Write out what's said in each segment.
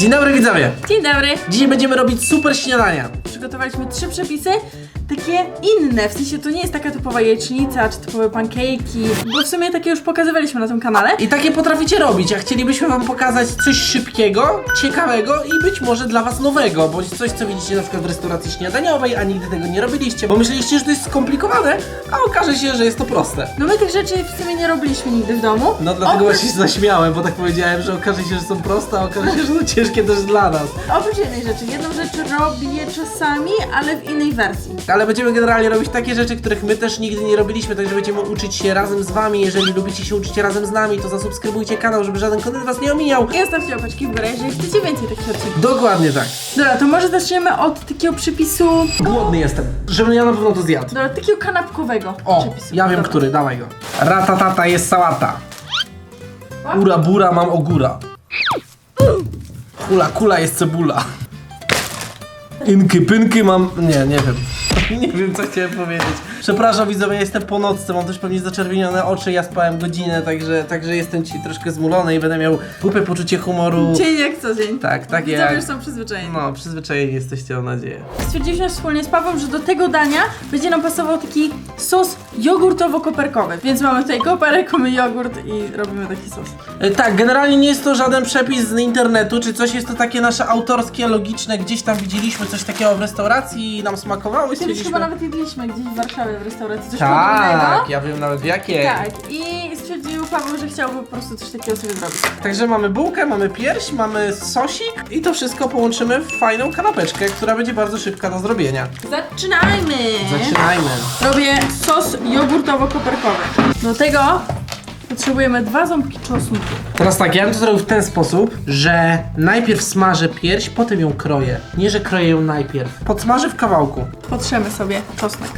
Dzień dobry widzowie! Dzień dobry. Dzisiaj będziemy robić super śniadania. Przygotowaliśmy trzy przepisy, takie inne, w sensie to nie jest taka typowa jajecznica, czy typowe pancake'i, bo w sumie takie już pokazywaliśmy na tym kanale. I takie potraficie robić, a chcielibyśmy wam pokazać coś szybkiego, ciekawego i być może dla was nowego, bądź coś, co widzicie na przykład w restauracji śniadaniowej, a nigdy tego nie robiliście, bo myśleliście, że to jest skomplikowane, a okaże się, że jest to proste. No my tych rzeczy w sumie nie robiliśmy nigdy w domu. No dlatego oprócz, właśnie się zaśmiałem, bo tak powiedziałem, że okaże się, że są proste, a okaże się, że są ciężkie też dla nas. oprócz jednej rzeczy, jedną rzecz robię czasami, ale w innej wersji. Ale będziemy generalnie robić takie rzeczy, których my też nigdy nie robiliśmy, także będziemy uczyć się razem z wami. Jeżeli lubicie się uczyć razem z nami, to zasubskrybujcie kanał, żeby żaden kontent was nie omijał. I zostawcie łapeczki w górę, jeżeli chcecie więcej takich odcinków. Dokładnie tak. Dobra, to może zaczniemy od takiego przepisu... Głodny jestem, żebym ja na pewno to zjadł. Dobra, takiego kanapkowego O, przepisu. ja wiem Dobra. który, dawaj go. Ratatata jest sałata. Ura bura mam ogóra. Kula kula jest cebula. Inky pynky mam... Nie, nie wiem. Nie wiem co chciałem powiedzieć. Przepraszam widzowie, ja jestem po nocce, mam też pewnie zaczerwienione oczy, ja spałem godzinę, także, także jestem ci troszkę zmulony i będę miał głupie poczucie humoru. Dzień jak co dzień. Tak, tak Widzowie jak... już są przyzwyczajeni. No, przyzwyczajeni jesteście, mam nadzieję. Stwierdziliśmy wspólnie z Pawłem, że do tego dania będzie nam pasował taki sos jogurtowo-koperkowy. Więc mamy tutaj koperek, mamy jogurt i robimy taki sos. E, Tak, generalnie nie jest to żaden przepis z internetu, czy coś jest to takie nasze autorskie, logiczne, gdzieś tam widzieliśmy coś takiego w restauracji i nam smakowało i Kiedyś stwierdziliśmy... chyba nawet jedliśmy gdzieś w Warszawie w restauracji coś podobnego. Tak, ja wiem nawet w jakie. Tak, i stwierdził Paweł, że chciałby po prostu coś takiego sobie zrobić. Także mamy bułkę, mamy pierś, mamy sosik i to wszystko połączymy w fajną kanapeczkę, która będzie bardzo szybka do zrobienia. Zaczynajmy! Zaczynajmy. Robię sos jogurtowo-koperkowy. Do tego potrzebujemy dwa ząbki czosnku. Teraz tak, ja bym to zrobił w ten sposób, że najpierw smażę pierś, potem ją kroję. Nie, że kroję ją najpierw. Podsmażę w kawałku. Potrzemy sobie czosnek.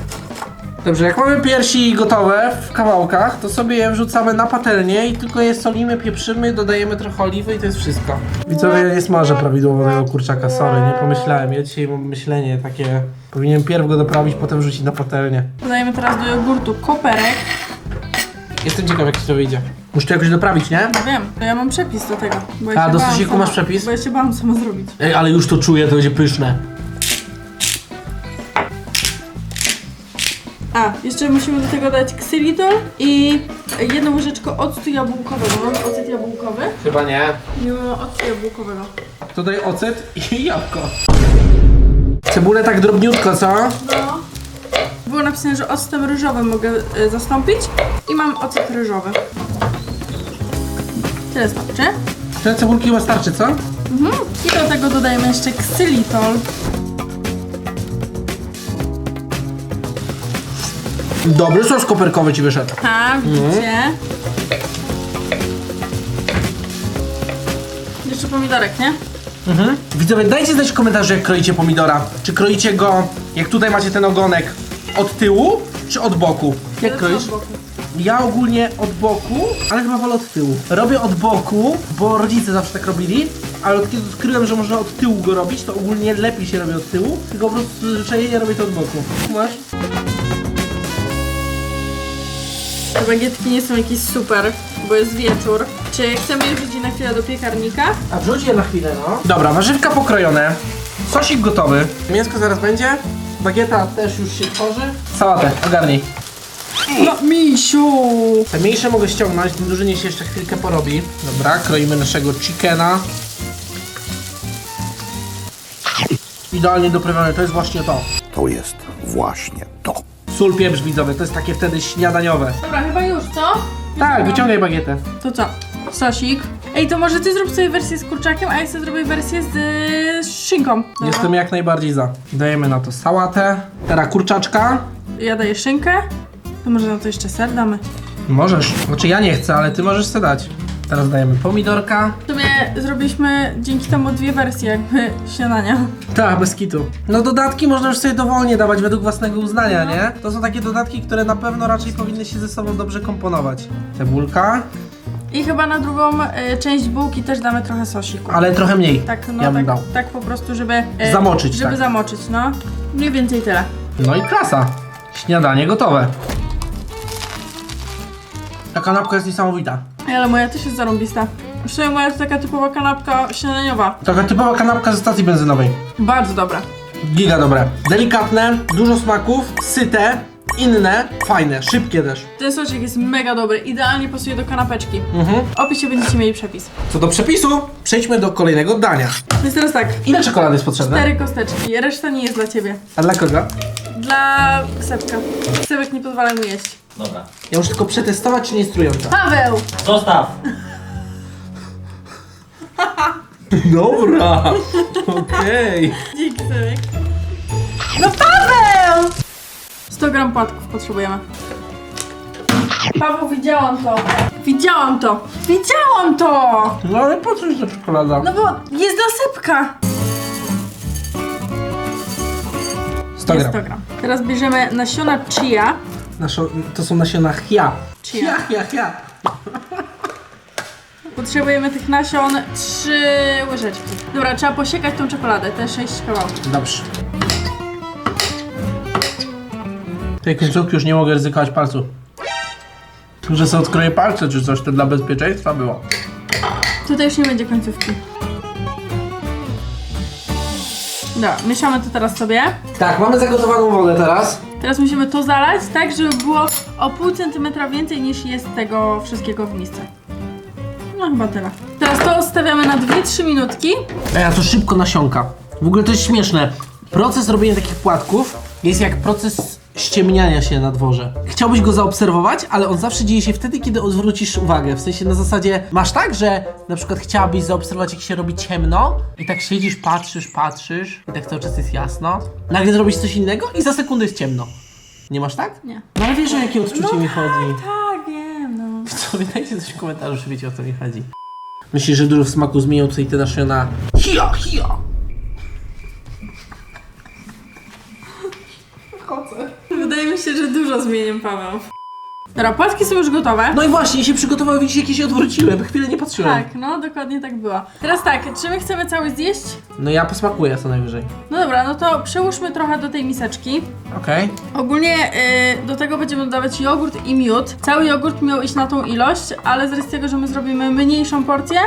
Dobrze, jak mamy piersi gotowe w kawałkach, to sobie je wrzucamy na patelnię i tylko je solimy, pieprzymy, dodajemy trochę oliwy i to jest wszystko. Widzowie, ja nie smażę prawidłowo tego kurczaka, sorry, nie pomyślałem. Ja dzisiaj mam myślenie takie, powinienem pierw go doprawić, potem wrzucić na patelnię. Dodajemy teraz do jogurtu koperek. Jestem ciekaw, jak ci to wyjdzie. Muszę to jakoś doprawić, nie? No wiem, to ja mam przepis do tego. Bo ja A, się do bałam sosiku sama- masz przepis? Bo ja się bałam sama zrobić. Ej, ale już to czuję, to będzie pyszne. A, jeszcze musimy do tego dać ksylitol i jedną łyżeczkę octu jabłkowego. Mam ocet jabłkowy? Chyba nie. Nie mam octu jabłkowego. Tutaj ocet i jabłko. Cebulę tak drobniutko, co? No. Było napisane, że octem ryżowym mogę y, zastąpić i mam ocet ryżowy. Tyle starczy. Te cebulki wystarczy, co? Mhm. I do tego dodajemy jeszcze ksylitol. Dobry sos koperkowy ci wyszedł. A, widzicie? Jeszcze pomidorek, nie? Mhm. Widzowie, dajcie znać w komentarzu, jak kroicie pomidora. Czy kroicie go, jak tutaj macie ten ogonek, od tyłu, czy od boku? Jak kroisz? Ja ogólnie od boku, ale chyba wolę od tyłu. Robię od boku, bo rodzice zawsze tak robili, ale od kiedy odkryłem, że można od tyłu go robić, to ogólnie lepiej się robi od tyłu, tylko po prostu zwyczajnie robię to od boku. Masz? Te bagietki nie są jakieś super, bo jest wieczór. Czy chcemy je wrzucić na chwilę do piekarnika? A wrzuć je na chwilę, no. Dobra, warzywka pokrojone, sosik gotowy, mięsko zaraz będzie, bagieta też już się tworzy. Sałatę, ogarnij. No, misiu! Te mniejsze mogę ściągnąć, ten duży niech się jeszcze chwilkę porobi. Dobra, kroimy naszego chickena. Idealnie doprawione, to jest właśnie to. To jest właśnie. Sól, pieprz widzowie, to jest takie wtedy śniadaniowe. Dobra, chyba już, co? Tak, wyciągaj bagietę. To co? Sosik. Ej, to może ty zrób sobie wersję z kurczakiem, a ja sobie zrobię wersję z, y, z szynką. Dobra. Jestem jak najbardziej za. Dajemy na to sałatę. Teraz kurczaczka. Ja daję szynkę. To może na to jeszcze ser damy. Możesz. Znaczy ja nie chcę, ale ty możesz sobie dać. Teraz dajemy pomidorka. W sumie zrobiliśmy dzięki temu dwie wersje jakby śniadania. Tak, bez kitu. No dodatki można już sobie dowolnie dawać według własnego uznania, nie? To są takie dodatki, które na pewno raczej powinny się ze sobą dobrze komponować. Cebulka, I chyba na drugą y, część bułki też damy trochę sosiku. ale trochę mniej. Tak, no ja bym tak, dał. tak po prostu, żeby... y, Zamoczyć, Żeby tak. zamoczyć, no. Mniej więcej tyle. No i klasa. Śniadanie gotowe. Ta kanapka jest niesamowita. Ej, Ale moja też jest zarąbista. W sumie moja to taka typowa kanapka śniadaniowa. Taka typowa kanapka ze stacji benzynowej. Bardzo dobra. Giga dobre. Delikatne, dużo smaków, syte, inne, fajne, szybkie też. Ten soczek jest mega dobry, idealnie pasuje do kanapeczki. Mhm. W opisie będziecie mieli przepis. Co do przepisu, przejdźmy do kolejnego dania. Więc teraz tak, Ile czekolady jest potrzebne? cztery kosteczki, reszta nie jest dla ciebie. A dla kogo? Dla Sepka. Sepek nie pozwala mu jeść. Dobra. Ja muszę tylko przetestować, czy nie jest trująca. Paweł! Zostaw! Dobra, okej. Dzięki Sepek. No Paweł! 100 gram płatków potrzebujemy. Paweł, widziałam to. Widziałam to. Widziałam to! No ale po co jest ta czekolada? No bo jest dla Sepka. 100 Jest gram. 100 gram. Teraz bierzemy nasiona chia. Naszo, to są nasiona chia. Chia. chia, chia. Potrzebujemy tych nasion 3 łyżeczki. Dobra, trzeba posiekać tą czekoladę, te 6 kawałków. Dobrze. Tej końcówki już nie mogę ryzykować palców. Że sobie odkroję palce czy coś, to dla bezpieczeństwa było. Tutaj już nie będzie końcówki. Dobra, mieszamy to teraz sobie. Tak, mamy zagotowaną wodę teraz. Teraz musimy to zalać tak, żeby było o pół centymetra więcej niż jest tego wszystkiego w misce. No chyba tyle. Teraz to odstawiamy na 2-3 minutki. Ej, a to szybko nasiąka. W ogóle to jest śmieszne. Proces robienia takich płatków jest jak proces ściemniania się na dworze. Chciałbyś go zaobserwować, ale on zawsze dzieje się wtedy, kiedy odwrócisz uwagę. W sensie na zasadzie, masz tak, że na przykład chciałabyś zaobserwować, jak się robi ciemno i tak siedzisz, patrzysz, patrzysz i tak cały czas jest jasno. Nagle zrobisz coś innego i za sekundę jest ciemno. Nie masz tak? Nie. No ale wiesz, o jakie odczucie mi chodzi. Tak, wiem, no. Co, dajcie coś w komentarzu, że wiecie o co mi chodzi. Myślisz, że dużo w smaku zmienią tutaj te nasiona? Hia, hia! Wydaje mi się, że dużo zmienię, Paweł. Dobra, płatki są już gotowe. No i właśnie, się przygotowały, widzicie, jakieś się odwróciły, bo chwilę nie patrzyłem. Tak, no dokładnie tak było. Teraz tak, czy my chcemy cały zjeść? No ja posmakuję co najwyżej. No dobra, no to przełóżmy trochę do tej miseczki. Okej. Ogólnie y, do tego będziemy dodawać jogurt i miód. Cały jogurt miał iść na tą ilość, ale z racji tego, że my zrobimy mniejszą porcję,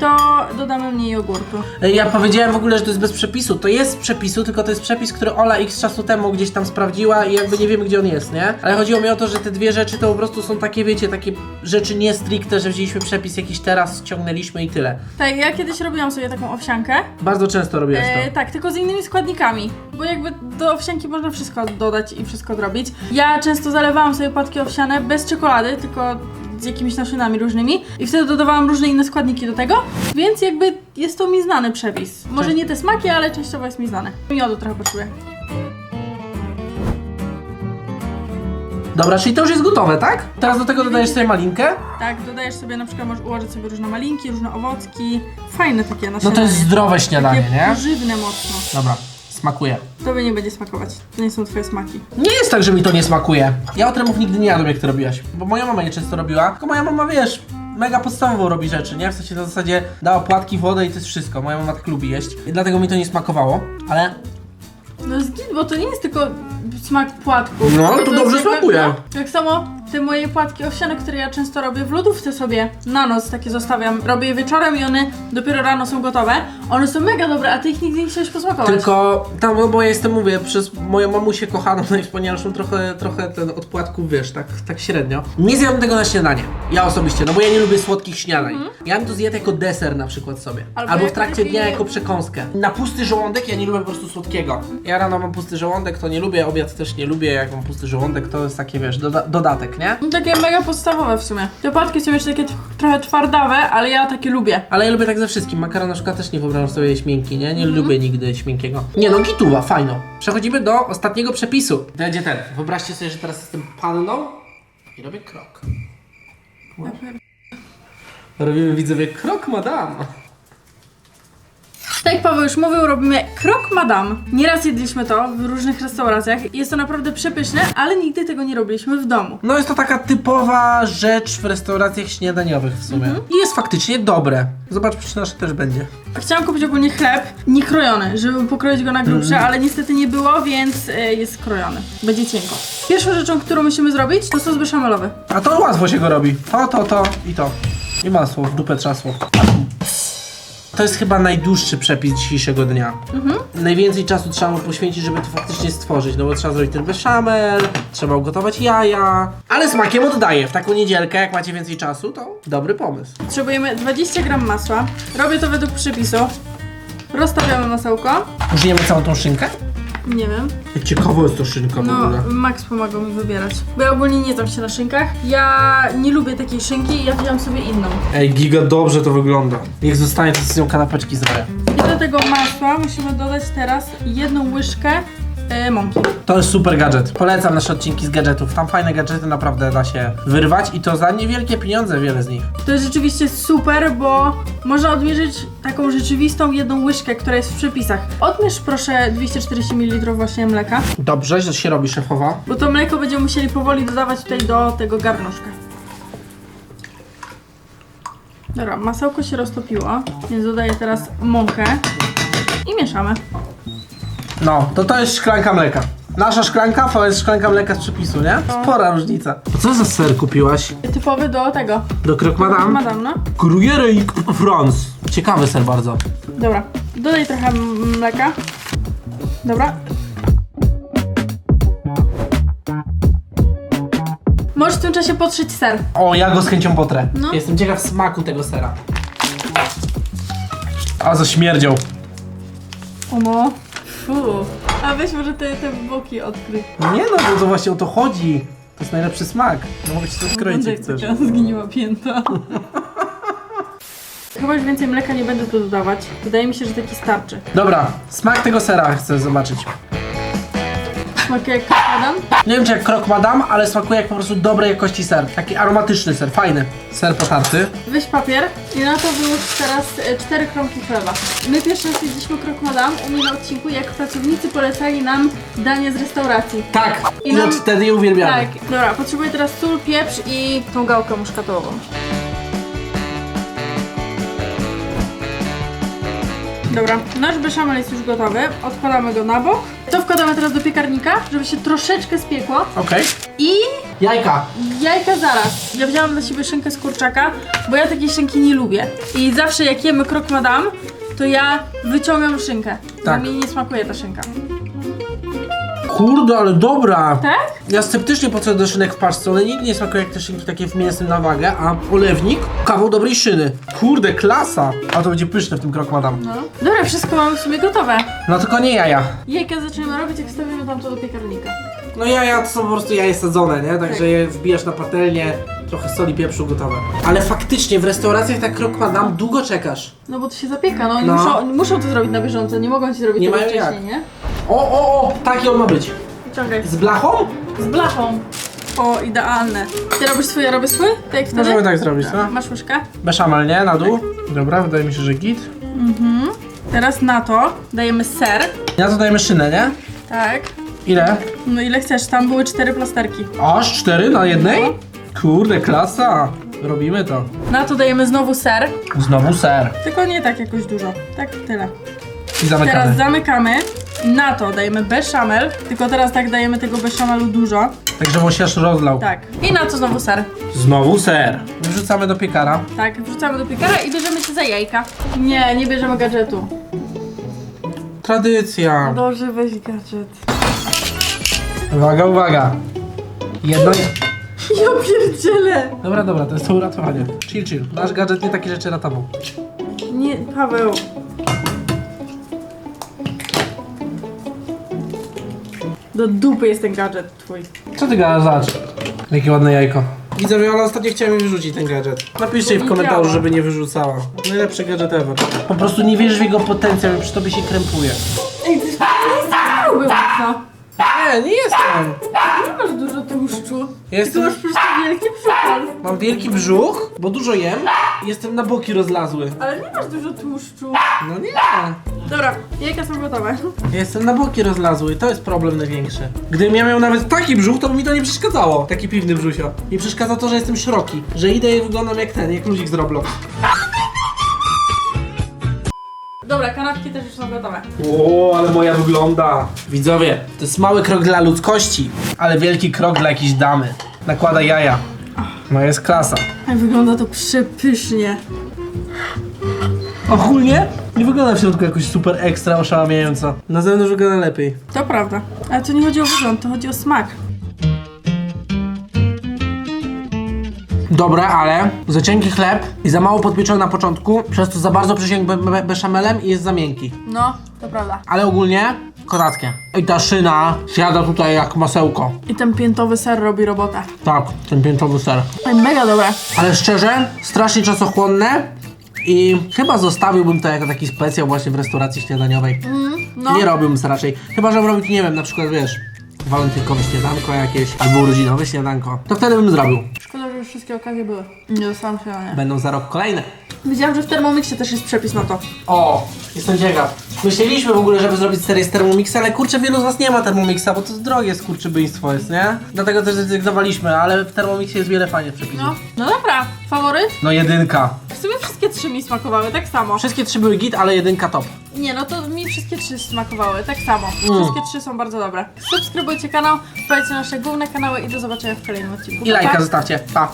to dodamy mniej jogurtu. Ja powiedziałem w ogóle, że to jest bez przepisu. To jest z przepisu, tylko to jest przepis, który Ola x czasu temu gdzieś tam sprawdziła i jakby nie wiemy, gdzie on jest, nie? Ale chodziło mi o to, że te dwie rzeczy to po prostu są takie, wiecie, takie rzeczy nie stricte, że wzięliśmy przepis jakiś teraz, ściągnęliśmy i tyle. Tak, ja kiedyś robiłam sobie taką owsiankę. Bardzo często robiłaś E, to. tak, tylko z innymi składnikami, bo jakby do owsianki można wszystko dodać i wszystko zrobić. Ja często zalewałam sobie płatki owsiane bez czekolady, tylko z jakimiś nasionami różnymi i wtedy dodawałam różne inne składniki do tego, więc jakby jest to mi znany przepis. Może nie te smaki, ale częściowo jest mi znany. Miodu trochę poczuję. Dobra, czyli to już jest gotowe, tak? Teraz do tego dodajesz sobie malinkę. Tak, dodajesz sobie, na przykład możesz ułożyć sobie różne malinki, różne owocki. Fajne takie na No to jest zdrowe śniadanie, Takie nie? pożywne mocno. Dobra, smakuje. Tobie nie będzie smakować. To nie są twoje smaki. Nie jest tak, że mi to nie smakuje. Ja otrębów nigdy nie jadłem, jak ty robiłaś. Bo moja mama je często robiła. Tylko moja mama, wiesz, mega podstawową robi rzeczy, nie? W sensie na zasadzie dała płatki, wodę i to jest wszystko. Moja mama tak lubi jeść. I dlatego mi to nie smakowało. Ale No jest git, bo to nie jest tylko smak płatków. No, Tylko to dobrze smakuje. Tak samo te moje płatki owsiane, które ja często robię w lodówce sobie na noc takie zostawiam. Robię je wieczorem i one dopiero rano są gotowe. One są mega dobre, a ty ich nigdy nie chciałeś posmakować. tylko tam, no bo ja jestem, mówię, przez moją mamusię kochaną, najwspanialszą, trochę, trochę ten od płatków, wiesz, tak, tak średnio. Nie zjadłem tego na śniadanie. Ja osobiście, no bo ja nie lubię słodkich śniadań. Ja bym to zjadł jako deser na przykład sobie. Mhm. Albo Albo, w trakcie taki- dnia jako przekąskę. Na pusty żołądek ja nie lubię po prostu słodkiego. Ja rano mam pusty żołądek, to nie lubię, obiad też nie lubię, jak mam pusty żołądek, to jest takie, wiesz, doda dodatek, nie? No, Takie mega podstawowe w sumie. Te płatki są jeszcze takie trochę twardawe, ale ja takie lubię. Ale ja lubię tak ze wszystkim. Makaron na przykład też nie wyobrażam sobie jeść miękki, nie? Nie Mhm. lubię nigdy śmiękiego. Nie no, gituwa, fajno. Przechodzimy do ostatniego przepisu. Będzie ten. Wyobraźcie sobie, że teraz jestem panną i robię krok. Robimy widzowie krok, madam. Tak jak Paweł już mówił, robimy krok madame. Nieraz jedliśmy to w różnych restauracjach. Jest to naprawdę przepyszne, ale nigdy tego nie robiliśmy w domu. No jest to taka typowa rzecz w restauracjach śniadaniowych w sumie. Mhm. I jest faktycznie dobre. Zobaczmy, czy nasze też będzie. Chciałam kupić ogólnie chleb niekrojony, żeby pokroić go na grubsze, ale niestety nie było, więc e, jest krojony. Będzie cienko. Pierwszą rzeczą, którą musimy zrobić, to sos beszamelowy. A to łatwo się go robi. To, to, to i to. I masło, w dupę trzasło. To jest chyba najdłuższy przepis dzisiejszego dnia. Najwięcej czasu trzeba mu poświęcić, żeby to faktycznie stworzyć, no bo trzeba zrobić ten beszamel, trzeba ugotować jaja. Ale smakiem oddaje. W taką niedzielkę, jak macie więcej czasu, to dobry pomysł. Potrzebujemy 20 gram masła. Robię to według przepisu. Rozstawiamy masełko. Użyjemy całą tą szynkę? Nie wiem. Ciekawa jest to szynka w No, ogóle. Max pomagał mi wybierać. Bo ja ogólnie nie znam się na szynkach. Ja nie lubię takiej szynki i ja wziąłem sobie inną. Ej, giga dobrze to wygląda. Niech zostanie, to z nią kanapeczki zrobię. I do tego masła musimy dodać teraz jedną łyżkę e, mąki. To jest super gadżet. Polecam nasze odcinki z gadżetów. Tam fajne gadżety naprawdę da się wyrwać i to za niewielkie pieniądze, wiele z nich. To jest rzeczywiście super, bo można odmierzyć taką rzeczywistą jedną łyżkę, która jest w przepisach. Odmierz proszę 240 ml właśnie mleka, Dobrze, że się robi szefowa. bo to mleko będziemy musieli powoli dodawać tutaj do tego garnuszka. Dobra, masełko się roztopiło, więc dodaję teraz mąkę i mieszamy. No, to to jest szklanka mleka. Nasza szklanka to jest szklanka mleka z przepisu, nie? Spora różnica. A co za ser kupiłaś? Typowy do tego. Do Croque Madame? Madam, no. Gruyere i France. Ciekawy ser bardzo. Dobra, dodaj trochę m- mleka. Dobra. Możesz w tym czasie potrzeć ser. O, ja go z chęcią potrę. No. Jestem ciekaw smaku tego sera. A, zaśmierdział. Omo. Fu. A weź może te, te boki odkryj. Nie no, bo to właśnie o to chodzi. To jest najlepszy smak. No mogę ci to odkroić, jak chcesz. zgniła pięta. Chyba już więcej mleka nie będę tu dodawać. Wydaje mi się, że taki starczy. Dobra, smak tego sera chcę zobaczyć. Smakuje jak kakadam. Nie wiem czy jak krok madam, ale smakuje jak po prostu dobrej jakości ser. Taki aromatyczny ser, fajny. Ser potarty. Weź papier i na to wyłóż teraz e, cztery kromki chleba. My pierwszy raz jedliśmy krok madam u mnie na odcinku, jak pracownicy polecali nam danie z restauracji. Tak, I od wtedy je uwielbiamy. Tak, dobra, potrzebuję teraz sól, pieprz i tą gałkę muszkatową. Dobra, nasz beszamel jest już gotowy, odkładamy go na bok. To wkładamy teraz do piekarnika, żeby się troszeczkę spiekło Okej. i Jajka. jajka zaraz. Ja wzięłam dla siebie szynkę z kurczaka, bo ja takiej szynki nie lubię. I zawsze jak jemy krok madam, to ja wyciągam szynkę, Tak. bo mi nie smakuje ta szynka. Kurde, ale dobra. Tak? Ja sceptycznie podchodzę do szynek w paczce, one nigdy nie smakują jak te szynki takie w mięsnym na wagę, a olewnik, kawał dobrej szyny. Kurde, klasa. A to będzie pyszne w tym krok madam. No. Dobra, wszystko mamy w sumie gotowe. No tylko nie jaja. Jajka zaczniemy robić, jak wstawimy tam to do piekarnika. No jaja to są po prostu jaje sadzone, nie? Także je wbijasz na patelnię, trochę soli, pieprzu, gotowe. Ale faktycznie w restauracjach tak krok madam długo czekasz. No bo to się zapieka, no oni No. muszą, oni muszą to zrobić na bieżąco, nie mogą ci zrobić Nie tego mają wcześniej, jak. nie? O, o, o, taki on ma być. Ciągaj. Z blachą? Z blachą. O, idealne. Ty robisz swój, ja robię swój? Tak jak wtedy? Możemy tak zrobić, no. Masz łyżkę? Beszamel, nie? Na dół. Dobra, wydaje mi się, że git. Teraz na to dajemy ser. Ja to dajemy szynę, nie? Tak. Ile? No ile chcesz, tam były cztery plasterki. Aż cztery na jednej? Kurde, klasa. Robimy to. Na to dajemy znowu ser, Znowu ser. tylko nie tak jakoś dużo. Tak, tyle. I zamykamy. Teraz zamykamy. Na to dajemy beszamel, tylko teraz tak dajemy tego beszamelu dużo. Tak, żeby on się aż rozlał. Tak. I na to znowu ser. Znowu ser. Wrzucamy do piekara. Tak, wrzucamy do piekara i bierzemy się za jajka. Nie, nie bierzemy gadżetu. Tradycja. Dobrze, weź gadżet. Uwaga, uwaga. Jedno... Ja pierdzielę! Dobra, dobra, to jest to uratowanie. Chill, chill. Nasz gadżet nie takie rzeczy ratował. Nie, Paweł. Do dupy jest ten gadżet twój. Co ty gadasz, zobacz. Jakie ładne jajko. Widzowie, ale ostatnio chciałem jej wyrzucić ten gadżet. Napiszcie jej w komentarzu, żeby nie wyrzucała. Najlepszy gadżet ever. Po prostu nie wierzysz w jego potencjał i przy tobie się krępuje. Ej, ty jest gruby mocno. Nie, nie jestem. Nie masz dużo tłuszczu. Jestem- Ty masz po prostu wielki brzuch. Mam wielki brzuch, bo dużo jem jestem na boki rozlazły. Ale nie masz dużo tłuszczu. No nie. Dobra, jajka są gotowe. Jestem na boki rozlazły i to jest problem największy. Gdybym ja miał nawet taki brzuch, to by mi to nie przeszkadzało. Taki piwny brzusio. Nie przeszkadza to, że jestem szeroki. Że idę i wyglądam jak ten, jak ludzik z Roblox. Dobra, kanapki też już są gotowe. O, ale moja wygląda. Widzowie, to jest mały krok dla ludzkości, ale wielki krok dla jakiejś damy. Nakłada jaja. No jest klasa. Wygląda to przepysznie. Ogólnie nie wygląda w środku jakoś super ekstra oszałamiająco. Na zewnątrz wygląda lepiej. To prawda. Ale tu nie chodzi o wygląd, to chodzi o smak. Dobre, ale za cienki chleb i za mało podpieczony na początku, przez to za bardzo przysięgł be be beszamelem i jest za miękki. No, to prawda. Ale ogólnie kozackie. I ta szyna siada tutaj jak masełko. I ten piętowy ser robi robotę. Tak, ten piętowy ser. Ej, mega dobre. Ale szczerze, strasznie czasochłonne i chyba zostawiłbym to jako taki specjal właśnie w restauracji śniadaniowej. No, Nie robiłbym to raczej. Chyba, że robić, nie wiem, na przykład wiesz, walentynkowe śniadanko jakieś, albo urodzinowe śniadanko. To wtedy bym zrobił. szkoda, że już wszystkie okazje były. Nie dostałam się na nie. Będą za rok kolejne. Widziałam, że w Thermomixie też jest przepis na to. O, jestem ciekaw. Myśleliśmy w ogóle, żeby zrobić serię z Thermomixa, ale kurczę, wielu z was nie ma Thermomixa, bo to drogie skurczybyństwo jest, nie? Dlatego też zrezygnowaliśmy, ale w Thermomixie jest wiele fajnych przepisów. No, no dobra. Faworyt? no jedynka. W sumie wszystkie trzy mi smakowały, tak samo. Wszystkie trzy były git, ale jedynka top. Nie, no to mi wszystkie trzy smakowały, tak samo. Mm. Wszystkie trzy są bardzo dobre. Subskrybujcie kanał, wpadajcie na nasze główne kanały i do zobaczenia w kolejnym odcinku. I Pa, pa. lajka zostawcie. Pa.